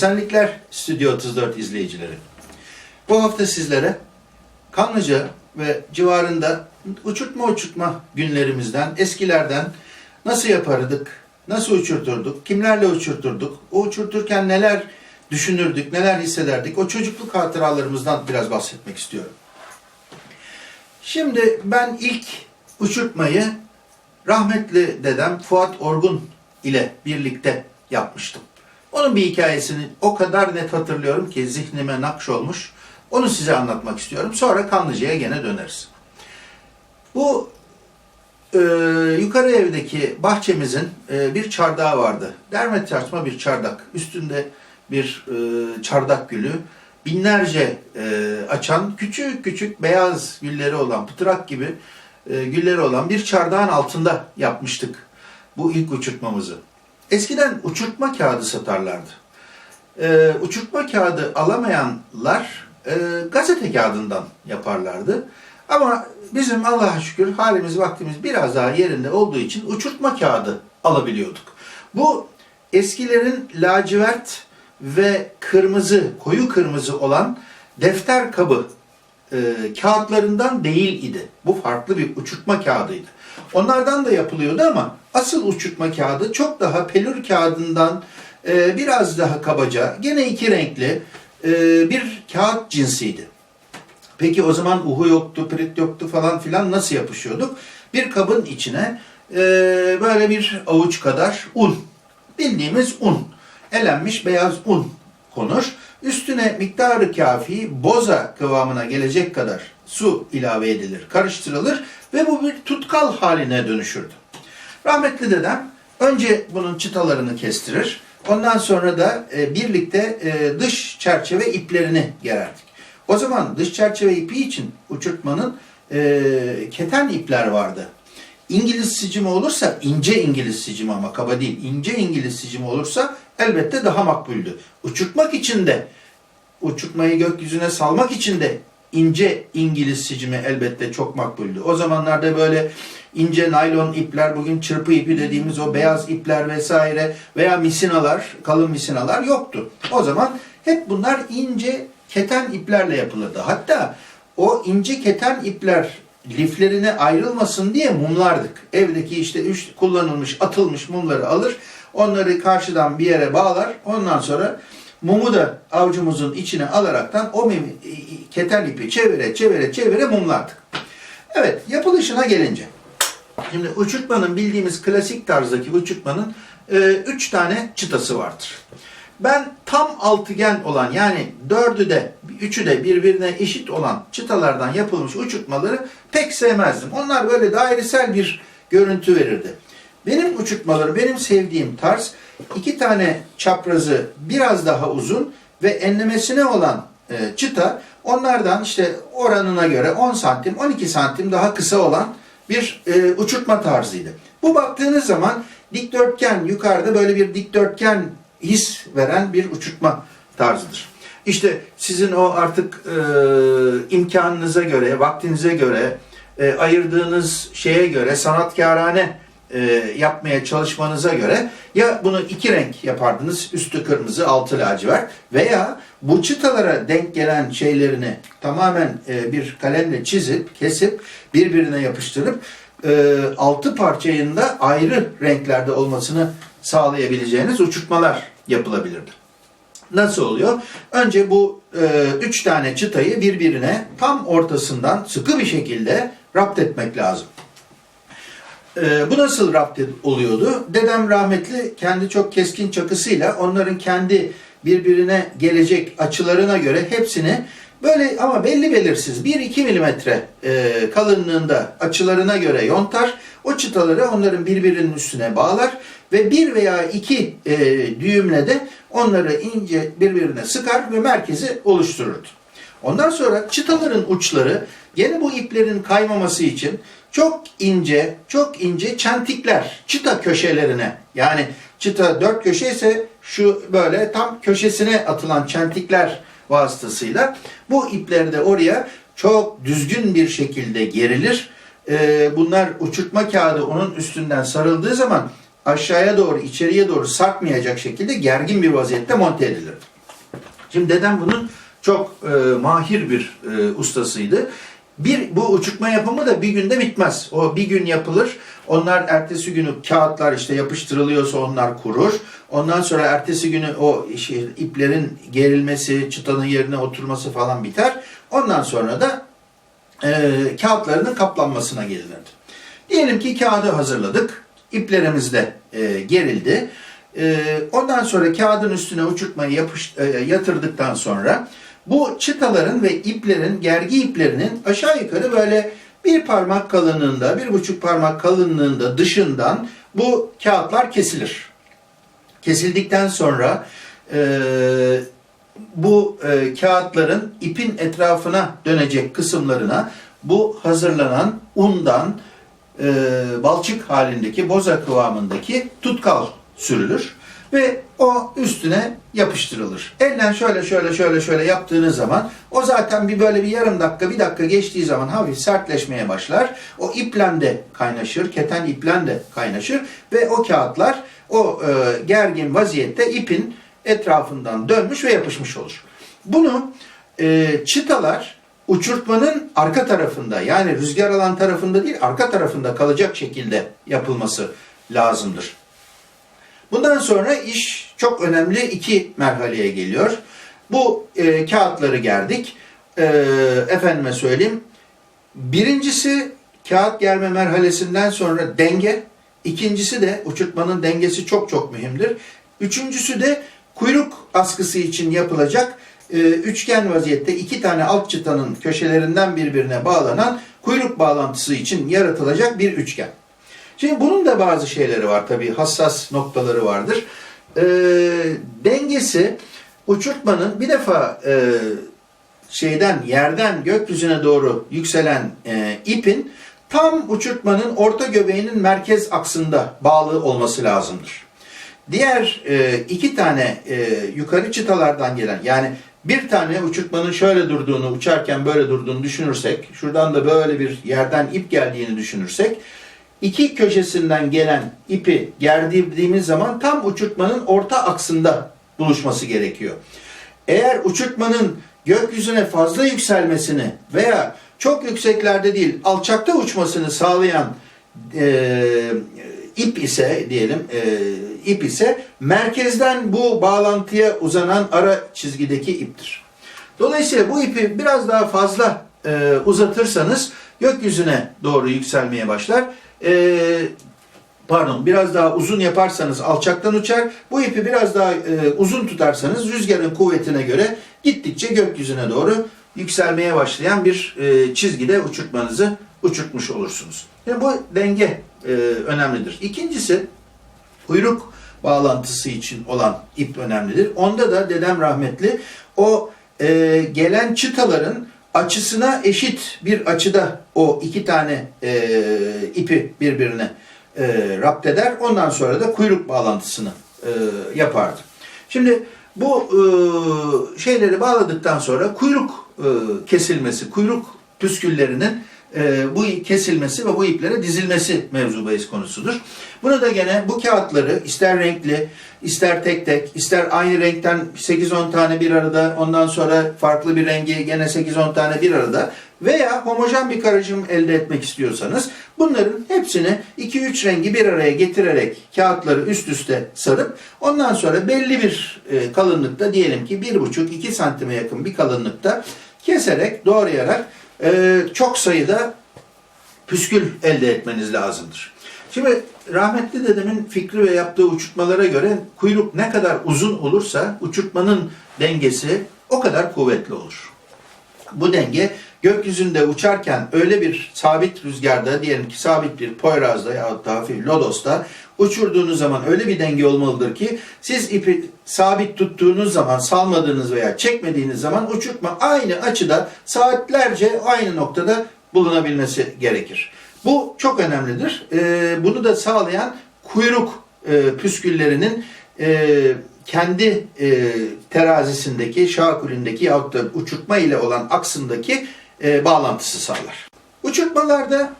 Esenlikler Stüdyo 34 izleyicileri. Bu hafta sizlere Kanlıca ve civarında uçurtma uçurtma günlerimizden, eskilerden nasıl yapardık, nasıl uçurturduk, kimlerle uçurturduk, o uçurturken neler düşünürdük, neler hissederdik, o çocukluk hatıralarımızdan biraz bahsetmek istiyorum. Şimdi ben ilk uçurtmayı rahmetli dedem Fuat Orgun ile birlikte yapmıştım. Onun bir hikayesini o kadar net hatırlıyorum ki zihnime nakş olmuş. Onu size anlatmak istiyorum. Sonra Kanlıca'ya gene döneriz. Bu e, yukarı evdeki bahçemizin e, bir çardağı vardı. Derme çarpma bir çardak. Üstünde bir e, çardak gülü. Binlerce e, açan küçük küçük beyaz gülleri olan, pıtırak gibi e, gülleri olan bir çardağın altında yapmıştık bu ilk uçurtmamızı. Eskiden uçurtma kağıdı satarlardı. Ee, uçurtma kağıdı alamayanlar e, gazete kağıdından yaparlardı. Ama bizim Allah'a şükür halimiz vaktimiz biraz daha yerinde olduğu için uçurtma kağıdı alabiliyorduk. Bu eskilerin lacivert ve kırmızı, koyu kırmızı olan defter kabı e, kağıtlarından değil idi. Bu farklı bir uçurtma kağıdıydı. Onlardan da yapılıyordu ama asıl uçurtma kağıdı çok daha pelür kağıdından e, biraz daha kabaca, gene iki renkli e, bir kağıt cinsiydi. Peki o zaman uhu yoktu, pirit yoktu falan filan nasıl yapışıyorduk? Bir kabın içine e, böyle bir avuç kadar un, bildiğimiz un, elenmiş beyaz un konur. Üstüne miktarı kafi boza kıvamına gelecek kadar su ilave edilir, karıştırılır ve bu bir tutkal haline dönüşürdü. Rahmetli dedem önce bunun çıtalarını kestirir. Ondan sonra da e, birlikte e, dış çerçeve iplerini gererdik. O zaman dış çerçeve ipi için uçurtmanın e, keten ipler vardı. İngiliz sicimi olursa ince İngiliz sicimi ama kaba değil. ince İngiliz sicimi olursa elbette daha makbuldü. Uçurtmak için de uçurtmayı gökyüzüne salmak için de ince İngiliz sicimi elbette çok makbuldü. O zamanlarda böyle ince naylon ipler, bugün çırpı ipi dediğimiz o beyaz ipler vesaire veya misinalar, kalın misinalar yoktu. O zaman hep bunlar ince keten iplerle yapılırdı. Hatta o ince keten ipler liflerine ayrılmasın diye mumlardık. Evdeki işte üç kullanılmış, atılmış mumları alır, onları karşıdan bir yere bağlar. Ondan sonra mumu da avucumuzun içine alaraktan o mim, keten ipi çevire çevire çevire mumlardık. Evet, yapılışına gelince. Şimdi uçurtmanın bildiğimiz klasik tarzdaki uçurtmanın e, üç tane çıtası vardır. Ben tam altıgen olan yani dördü de üçü de birbirine eşit olan çıtalardan yapılmış uçurtmaları pek sevmezdim. Onlar böyle dairesel bir görüntü verirdi. Benim uçurtmaları, benim sevdiğim tarz iki tane çaprazı biraz daha uzun ve enlemesine olan e, çıta onlardan işte oranına göre 10 santim 12 santim daha kısa olan bir e, uçurtma tarzıydı. Bu baktığınız zaman dikdörtgen yukarıda böyle bir dikdörtgen his veren bir uçurtma tarzıdır. İşte sizin o artık e, imkanınıza göre, vaktinize göre, e, ayırdığınız şeye göre, sanatkarane e, yapmaya çalışmanıza göre ya bunu iki renk yapardınız, üstü kırmızı, altı lacivert veya bu çıtalara denk gelen şeylerini tamamen e, bir kalemle çizip, kesip, birbirine yapıştırıp e, altı parçayın da ayrı renklerde olmasını sağlayabileceğiniz uçurtmalar yapılabilirdi. Nasıl oluyor? Önce bu e, üç tane çıtayı birbirine tam ortasından sıkı bir şekilde rapt etmek lazım. E, bu nasıl rapt oluyordu? Dedem rahmetli kendi çok keskin çakısıyla onların kendi birbirine gelecek açılarına göre hepsini böyle ama belli belirsiz 1-2 milimetre e, kalınlığında açılarına göre yontar. O çıtaları onların birbirinin üstüne bağlar ve bir veya iki e, düğümle de onları ince birbirine sıkar ve merkezi oluştururdu. Ondan sonra çıtaların uçları gene bu iplerin kaymaması için çok ince, çok ince çentikler çıta köşelerine yani çıta dört köşe ise şu böyle tam köşesine atılan çentikler vasıtasıyla bu ipler de oraya çok düzgün bir şekilde gerilir. Ee, bunlar uçurtma kağıdı onun üstünden sarıldığı zaman aşağıya doğru, içeriye doğru sarkmayacak şekilde gergin bir vaziyette monte edilirdi. Şimdi dedem bunun çok e, mahir bir e, ustasıydı. Bir bu uçurtma yapımı da bir günde bitmez. O bir gün yapılır. Onlar ertesi günü kağıtlar işte yapıştırılıyorsa onlar kurur. Ondan sonra ertesi günü o şey, iplerin gerilmesi, çıtanın yerine oturması falan biter. Ondan sonra da e, kağıtlarının kaplanmasına gelinirdi. Diyelim ki kağıdı hazırladık. İplerimiz de e, gerildi. E, ondan sonra kağıdın üstüne uçurtmayı yapış, e, yatırdıktan sonra bu çıtaların ve iplerin, gergi iplerinin aşağı yukarı böyle bir parmak kalınlığında, bir buçuk parmak kalınlığında dışından bu kağıtlar kesilir. Kesildikten sonra e, bu e, kağıtların ipin etrafına dönecek kısımlarına bu hazırlanan undan e, balçık halindeki boza kıvamındaki tutkal sürülür ve o üstüne yapıştırılır. Elden şöyle şöyle şöyle şöyle yaptığınız zaman o zaten bir böyle bir yarım dakika bir dakika geçtiği zaman hafif sertleşmeye başlar. O iplen de kaynaşır, keten iplen de kaynaşır ve o kağıtlar o e, gergin vaziyette ipin etrafından dönmüş ve yapışmış olur. Bunu e, çıtalar uçurtmanın arka tarafında yani rüzgar alan tarafında değil arka tarafında kalacak şekilde yapılması lazımdır. Bundan sonra iş çok önemli iki merhaleye geliyor. Bu e, kağıtları gerdik. E, efendime söyleyeyim. Birincisi kağıt germe merhalesinden sonra denge. İkincisi de uçurtmanın dengesi çok çok mühimdir. Üçüncüsü de kuyruk askısı için yapılacak e, üçgen vaziyette iki tane alt çıtanın köşelerinden birbirine bağlanan kuyruk bağlantısı için yaratılacak bir üçgen. Şimdi bunun da bazı şeyleri var tabii hassas noktaları vardır. E, dengesi uçurtmanın bir defa e, şeyden yerden gökyüzüne doğru yükselen e, ipin tam uçurtmanın orta göbeğinin merkez aksında bağlı olması lazımdır. Diğer e, iki tane e, yukarı çıtalardan gelen yani bir tane uçurtmanın şöyle durduğunu, uçarken böyle durduğunu düşünürsek, şuradan da böyle bir yerden ip geldiğini düşünürsek, iki köşesinden gelen ipi gerdirdiğimiz zaman tam uçurtmanın orta aksında buluşması gerekiyor. Eğer uçurtmanın gökyüzüne fazla yükselmesini veya çok yükseklerde değil alçakta uçmasını sağlayan e, ip ise diyelim e, ip ise merkezden bu bağlantıya uzanan ara çizgideki iptir. Dolayısıyla bu ipi biraz daha fazla e, uzatırsanız gökyüzüne doğru yükselmeye başlar. E, pardon biraz daha uzun yaparsanız alçaktan uçar. Bu ipi biraz daha e, uzun tutarsanız rüzgarın kuvvetine göre gittikçe gökyüzüne doğru yükselmeye başlayan bir e, çizgide uçurtmanızı uçurtmuş olursunuz. Yani bu denge e, önemlidir. İkincisi kuyruk bağlantısı için olan ip önemlidir. Onda da dedem rahmetli o e, gelen çıtaların açısına eşit bir açıda o iki tane e, ipi birbirine e, rapt eder. Ondan sonra da kuyruk bağlantısını e, yapardı. Şimdi bu e, şeyleri bağladıktan sonra kuyruk e, kesilmesi, kuyruk püsküllerinin e, bu kesilmesi ve bu iplere dizilmesi mevzu bahis konusudur. Bunu da gene bu kağıtları ister renkli, ister tek tek, ister aynı renkten 8-10 tane bir arada, ondan sonra farklı bir rengi gene 8-10 tane bir arada veya homojen bir karışım elde etmek istiyorsanız bunların hepsini 2-3 rengi bir araya getirerek kağıtları üst üste sarıp ondan sonra belli bir e, kalınlıkta diyelim ki 1,5-2 santime yakın bir kalınlıkta keserek, doğrayarak e, çok sayıda püskül elde etmeniz lazımdır. Şimdi rahmetli dedemin fikri ve yaptığı uçurtmalara göre kuyruk ne kadar uzun olursa uçurtmanın dengesi o kadar kuvvetli olur. Bu denge gökyüzünde uçarken öyle bir sabit rüzgarda diyelim ki sabit bir poyrazda ya da hafif lodosta uçurduğunuz zaman öyle bir denge olmalıdır ki siz ipi sabit tuttuğunuz zaman salmadığınız veya çekmediğiniz zaman uçurtma aynı açıda saatlerce aynı noktada bulunabilmesi gerekir. Bu çok önemlidir. Ee, bunu da sağlayan kuyruk e, püsküllerinin e, kendi e, terazisindeki, şakulündeki yahut da uçurtma ile olan aksındaki e, bağlantısı sağlar. Uçurtmalarda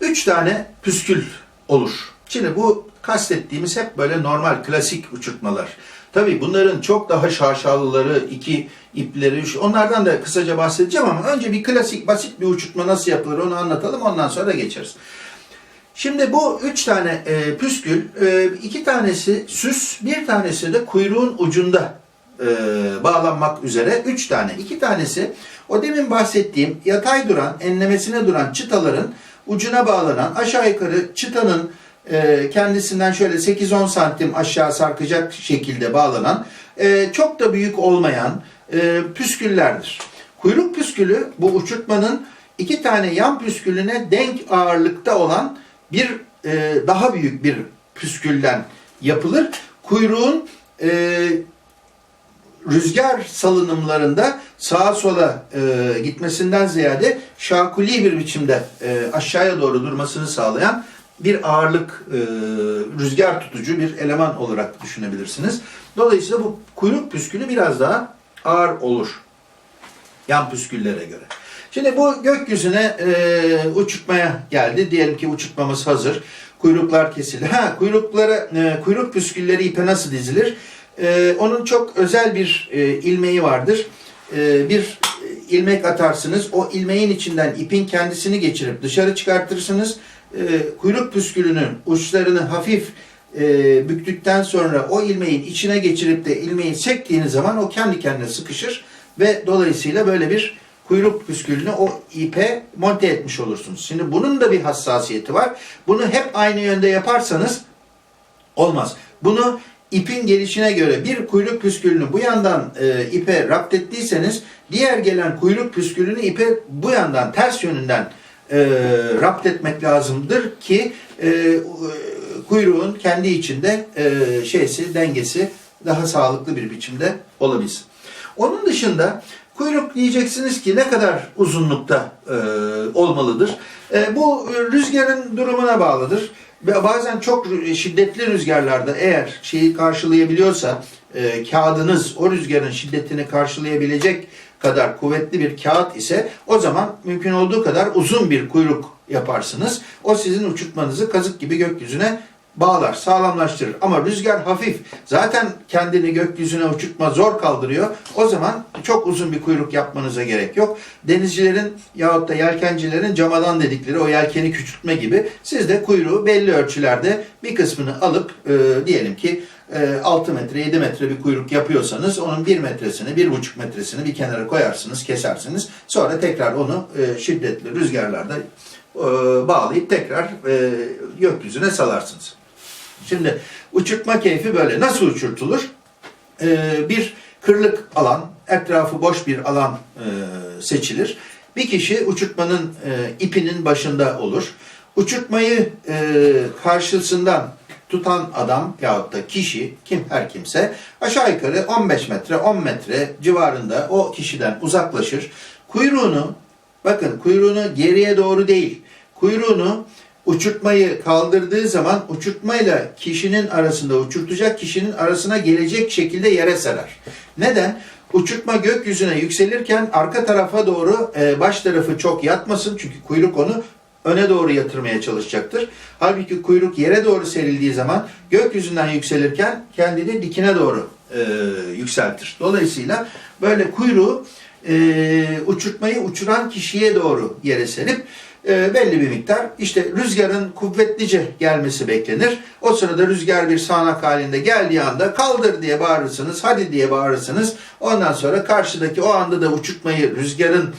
üç tane püskül olur. Şimdi bu kastettiğimiz hep böyle normal, klasik uçurtmalar. Tabii bunların çok daha şaşalıları, iki ipleri, onlardan da kısaca bahsedeceğim ama önce bir klasik, basit bir uçurtma nasıl yapılır onu anlatalım, ondan sonra geçeriz. Şimdi bu üç tane e, püskül, e, iki tanesi süs, bir tanesi de kuyruğun ucunda e, bağlanmak üzere. Üç tane. İki tanesi o demin bahsettiğim yatay duran, enlemesine duran çıtaların ucuna bağlanan aşağı yukarı çıtanın e, kendisinden şöyle 8-10 santim aşağı sarkacak şekilde bağlanan e, çok da büyük olmayan e, püsküllerdir. Kuyruk püskülü bu uçurtmanın iki tane yan püskülüne denk ağırlıkta olan bir e, daha büyük bir püskülden yapılır. Kuyruğun rüzgar salınımlarında sağa sola gitmesinden ziyade şakuli bir biçimde aşağıya doğru durmasını sağlayan bir ağırlık e, rüzgar tutucu bir eleman olarak düşünebilirsiniz. Dolayısıyla bu kuyruk püskülü biraz daha ağır olur yan püsküllere göre. Şimdi bu gökyüzüne e, uçurtmaya geldi. Diyelim ki uçurtmamız hazır. Kuyruklar kesildi. Ha kuyruklara e, kuyruk püskülleri ipe nasıl dizilir? E, onun çok özel bir e, ilmeği vardır. E, bir ilmek atarsınız. O ilmeğin içinden ipin kendisini geçirip dışarı çıkartırsınız. E, kuyruk püskülünün uçlarını hafif e, büktükten sonra o ilmeğin içine geçirip de ilmeği çektiğiniz zaman o kendi kendine sıkışır ve dolayısıyla böyle bir kuyruk püskülünü o ipe monte etmiş olursunuz. Şimdi bunun da bir hassasiyeti var. Bunu hep aynı yönde yaparsanız olmaz. Bunu ipin gelişine göre bir kuyruk püskülünü bu yandan e, ipe rapt ettiyseniz diğer gelen kuyruk püskülünü ipe bu yandan ters yönünden e, rapt etmek lazımdır ki e, kuyruğun kendi içinde e, şeysi dengesi daha sağlıklı bir biçimde olabilsin. Onun dışında kuyruk diyeceksiniz ki ne kadar uzunlukta e, olmalıdır? E, bu e, rüzgarın durumuna bağlıdır. Bazen çok şiddetli rüzgarlarda eğer şeyi karşılayabiliyorsa e, kağıdınız o rüzgarın şiddetini karşılayabilecek kadar kuvvetli bir kağıt ise o zaman mümkün olduğu kadar uzun bir kuyruk yaparsınız. O sizin uçurtmanızı kazık gibi gökyüzüne bağlar, sağlamlaştırır. Ama rüzgar hafif. Zaten kendini gökyüzüne uçurtma zor kaldırıyor. O zaman çok uzun bir kuyruk yapmanıza gerek yok. Denizcilerin yahut da yelkencilerin camadan dedikleri o yelkeni küçültme gibi siz de kuyruğu belli ölçülerde bir kısmını alıp e, diyelim ki 6 metre 7 metre bir kuyruk yapıyorsanız onun 1 metresini 1,5 metresini bir kenara koyarsınız kesersiniz. Sonra tekrar onu e, şiddetli rüzgarlarda e, bağlayıp tekrar e, gökyüzüne salarsınız. Şimdi uçurtma keyfi böyle. Nasıl uçurtulur? Ee, bir kırlık alan, etrafı boş bir alan seçilir. Bir kişi uçurtmanın ipinin başında olur. Uçurtmayı karşısından tutan adam yahut da kişi, kim her kimse aşağı yukarı 15 metre, 10 metre civarında o kişiden uzaklaşır. Kuyruğunu, bakın kuyruğunu geriye doğru değil, kuyruğunu uçurtmayı kaldırdığı zaman uçurtmayla kişinin arasında uçurtacak kişinin arasına gelecek şekilde yere serer. Neden? Uçurtma gökyüzüne yükselirken arka tarafa doğru e, baş tarafı çok yatmasın çünkü kuyruk onu öne doğru yatırmaya çalışacaktır. Halbuki kuyruk yere doğru serildiği zaman gökyüzünden yükselirken kendini dikine doğru e, yükseltir. Dolayısıyla böyle kuyruğu e, uçurtmayı uçuran kişiye doğru yere serip e, belli bir miktar işte rüzgarın kuvvetlice gelmesi beklenir. O sırada rüzgar bir sağanak halinde geldiği anda kaldır diye bağırırsınız, hadi diye bağırırsınız. Ondan sonra karşıdaki o anda da uçurtmayı rüzgarın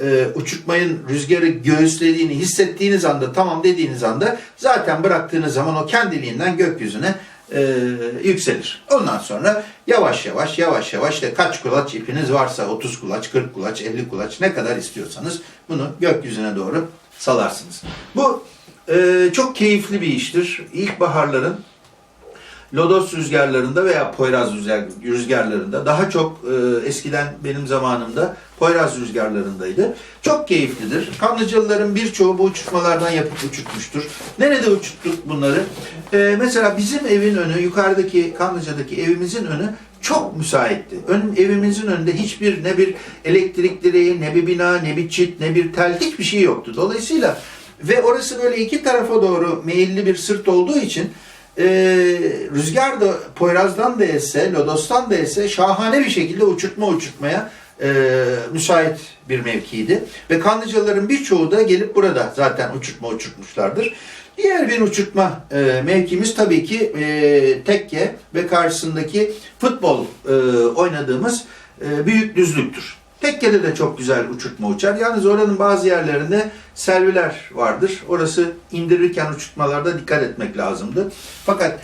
e, uçurtmayın rüzgarı göğüslediğini hissettiğiniz anda tamam dediğiniz anda zaten bıraktığınız zaman o kendiliğinden gökyüzüne e, yükselir. Ondan sonra yavaş yavaş yavaş yavaş işte kaç kulaç ipiniz varsa 30 kulaç, 40 kulaç, 50 kulaç ne kadar istiyorsanız bunu gökyüzüne doğru salarsınız. Bu e, çok keyifli bir iştir. İlkbaharların lodos rüzgarlarında veya poyraz rüzgar- rüzgarlarında daha çok e, eskiden benim zamanımda poyraz rüzgarlarındaydı. Çok keyiflidir. Kanlıcalıların birçoğu bu uçurtmalardan yapıp uçurtmuştur. Nerede uçurttuk bunları? E, mesela bizim evin önü, yukarıdaki Kanlıca'daki evimizin önü çok müsaitti. Ön, evimizin önünde hiçbir ne bir elektrik direği, ne bir bina, ne bir çit, ne bir tel hiçbir şey yoktu. Dolayısıyla ve orası böyle iki tarafa doğru meyilli bir sırt olduğu için e, rüzgar da Poyraz'dan da esse, Lodos'tan da esse şahane bir şekilde uçurtma uçurtmaya e, müsait bir mevkiydi. Ve Kanlıcalıların birçoğu da gelip burada zaten uçurtma uçurtmuşlardır. Diğer bir uçurtma e, mevkimiz tabii ki e, tekke ve karşısındaki futbol e, oynadığımız e, büyük düzlüktür. Tekke'de de çok güzel uçurtma uçar. Yalnız oranın bazı yerlerinde selviler vardır. Orası indirirken uçurtmalarda dikkat etmek lazımdı. Fakat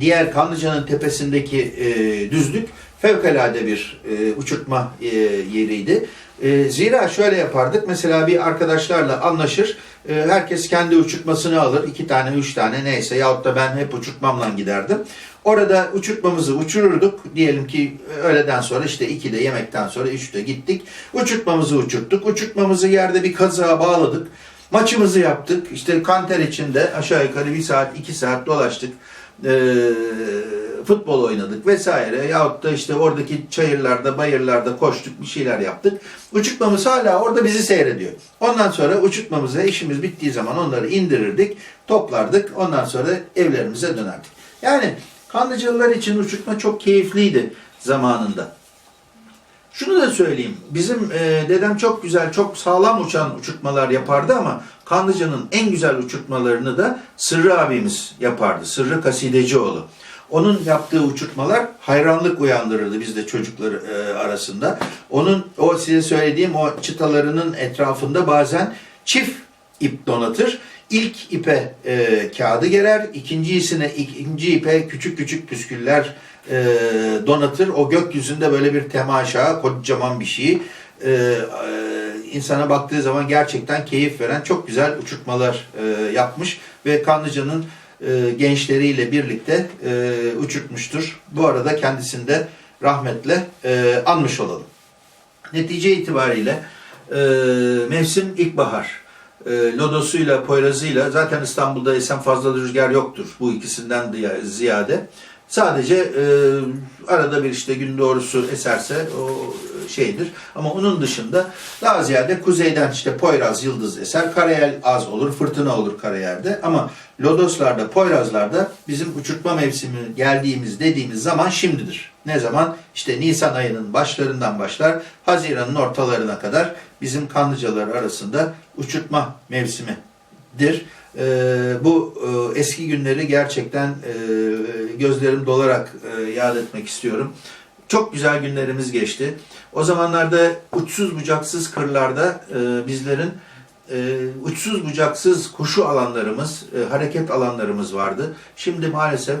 diğer Kanlıca'nın tepesindeki e, düzlük fevkalade bir e, uçurtma e, yeriydi. E, zira şöyle yapardık. Mesela bir arkadaşlarla anlaşır. e, herkes kendi uçurtmasını alır. iki tane, üç tane neyse. Yahut da ben hep uçurtmamla giderdim. Orada uçurtmamızı uçururduk. Diyelim ki öğleden sonra işte 2'de yemekten sonra 3'te gittik. Uçurtmamızı uçurttuk. Uçurtmamızı yerde bir kazığa bağladık. Maçımızı yaptık. İşte kanter içinde aşağı yukarı bir saat, iki saat dolaştık. Ee, futbol oynadık vesaire. Yahut da işte oradaki çayırlarda, bayırlarda koştuk, bir şeyler yaptık. Uçurtmamız hala orada bizi seyrediyor. Ondan sonra uçurtmamıza işimiz bittiği zaman onları indirirdik, toplardık. Ondan sonra evlerimize dönerdik. Yani Kanlıcalılar için uçurtma çok keyifliydi zamanında. Şunu da söyleyeyim. Bizim e, dedem çok güzel, çok sağlam uçan uçurtmalar yapardı ama Kanlıca'nın en güzel uçurtmalarını da Sırrı abimiz yapardı. Sırrı Kasidecioğlu. Onun yaptığı uçurtmalar hayranlık uyandırırdı bizde çocuklar e, arasında. Onun o size söylediğim o çıtalarının etrafında bazen çift ip donatır. İlk ipe e, kağıdı gerer, ikincisine ikinci ipe küçük küçük püsküller e, donatır. O gökyüzünde böyle bir temaşa, kocaman bir şey. E, e, insana baktığı zaman gerçekten keyif veren çok güzel uçurtmalar e, yapmış ve Kanlıca'nın e, gençleriyle birlikte e, uçurtmuştur. Bu arada kendisini de rahmetle e, anmış olalım. Netice itibariyle e, mevsim ilkbahar. E, lodosuyla, poyrazıyla zaten İstanbul'da esen fazla rüzgar yoktur bu ikisinden ziyade. Sadece e, arada bir işte gün doğrusu eserse o şeydir. Ama onun dışında daha ziyade kuzeyden işte Poyraz, Yıldız eser. Karayel az olur, fırtına olur Karayel'de. Ama Lodoslarda, Poyrazlarda bizim uçurtma mevsimi geldiğimiz dediğimiz zaman şimdidir. Ne zaman? İşte Nisan ayının başlarından başlar, Haziran'ın ortalarına kadar bizim kanlıcalar arasında uçurtma mevsimidir. Ee, bu e, eski günleri gerçekten e, gözlerim dolarak e, yad etmek istiyorum. Çok güzel günlerimiz geçti. O zamanlarda uçsuz bucaksız kırlarda e, bizlerin e, uçsuz bucaksız koşu alanlarımız, e, hareket alanlarımız vardı. Şimdi maalesef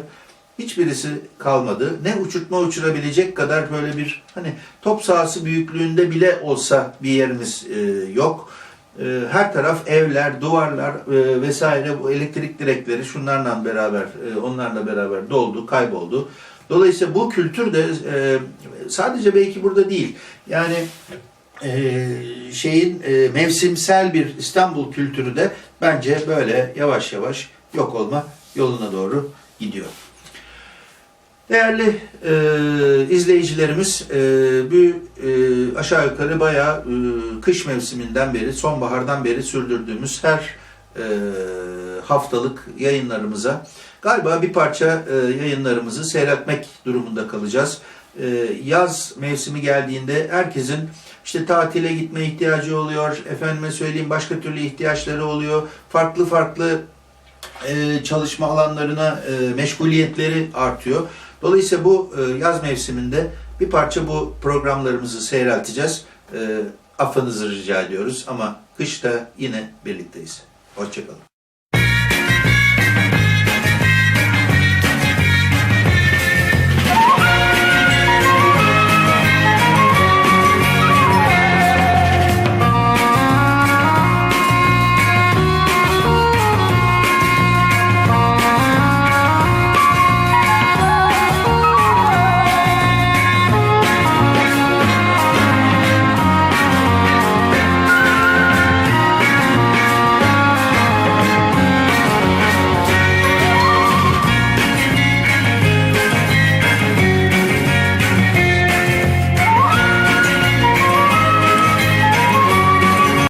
hiçbirisi kalmadı. Ne uçurtma uçurabilecek kadar böyle bir hani top sahası büyüklüğünde bile olsa bir yerimiz e, yok. E, her taraf evler, duvarlar e, vesaire bu elektrik direkleri şunlarla beraber, e, onlarla beraber doldu, kayboldu. Dolayısıyla bu kültür de e, sadece belki burada değil. Yani e, şeyin e, mevsimsel bir İstanbul kültürü de bence böyle yavaş yavaş yok olma yoluna doğru gidiyor. Değerli e, izleyicilerimiz, e, bu e, aşağı yukarı bayağı e, kış mevsiminden beri, sonbahardan beri sürdürdüğümüz her e, haftalık yayınlarımıza galiba bir parça e, yayınlarımızı seyretmek durumunda kalacağız. E, yaz mevsimi geldiğinde herkesin işte tatile gitme ihtiyacı oluyor, efendime söyleyeyim başka türlü ihtiyaçları oluyor, farklı farklı e, çalışma alanlarına e, meşguliyetleri artıyor. Dolayısıyla bu e, yaz mevsiminde bir parça bu programlarımızı seyrelteceğiz. E, affınızı rica ediyoruz ama kışta yine birlikteyiz. Hoşçakalın.